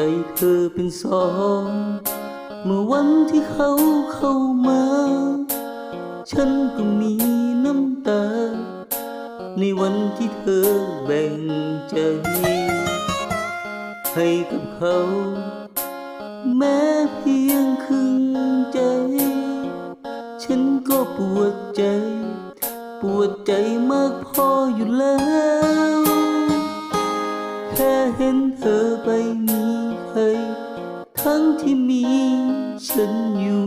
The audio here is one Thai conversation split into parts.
ใจเธอเป็นสอง เมื่อวันที่เขาเข้ามา ฉันก็มีน้ำตา ในวันที่เธอแบ่งใจ ให้กับเขา แม้เพียงครึ่งใจ ฉันก็ปวดใจ ปวดใจมากพออยู่แล้ว แค่เห็นเธอไป ที่มีฉันอยู่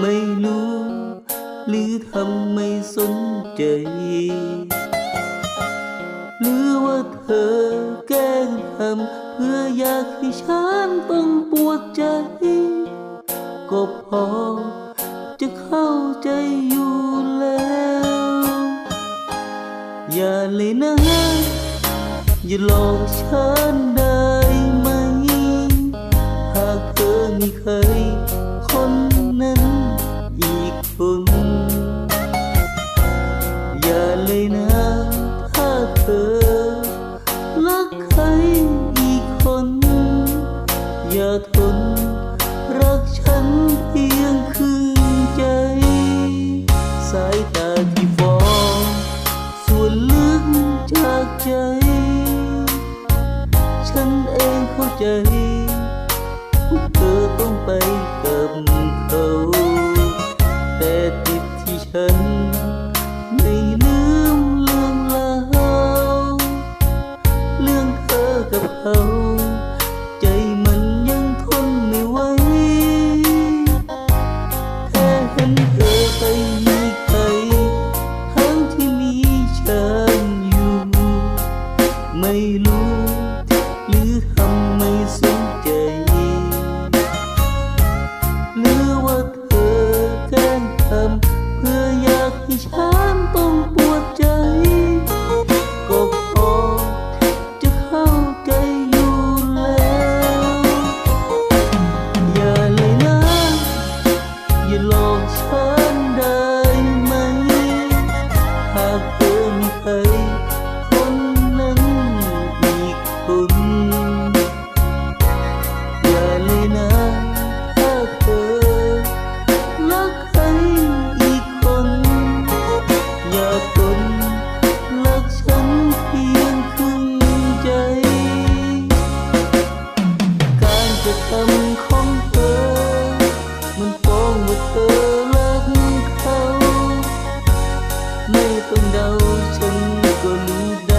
ไม่รู้ หรือทำไม่สนใจ หรือว่าเธอแกล้งทำเพื่ออยากให้ฉันต้องปวดใจ ก็พอจะเข้าใจอยู่แล้ว อย่าเลยนะอย่าหลอกฉันได้ เธอมีใครคนนั้นอีกคนอย่าเลยนะถ้าเธอรักใครอีกคน อย่าทนรักฉันเพียงครึ่งใจ สายตาที่ฟ้องส่วนลึกจากใจ ฉันเองเข้าใจ ไปกับเขาแต่ติดที่ฉัน ไม่ลืมเรื่องราวเรื่องเธอกับเขา ฉันต้องปวด tâm không tớ mình phong một tớ lớp khâu mây tung đau chân còn đau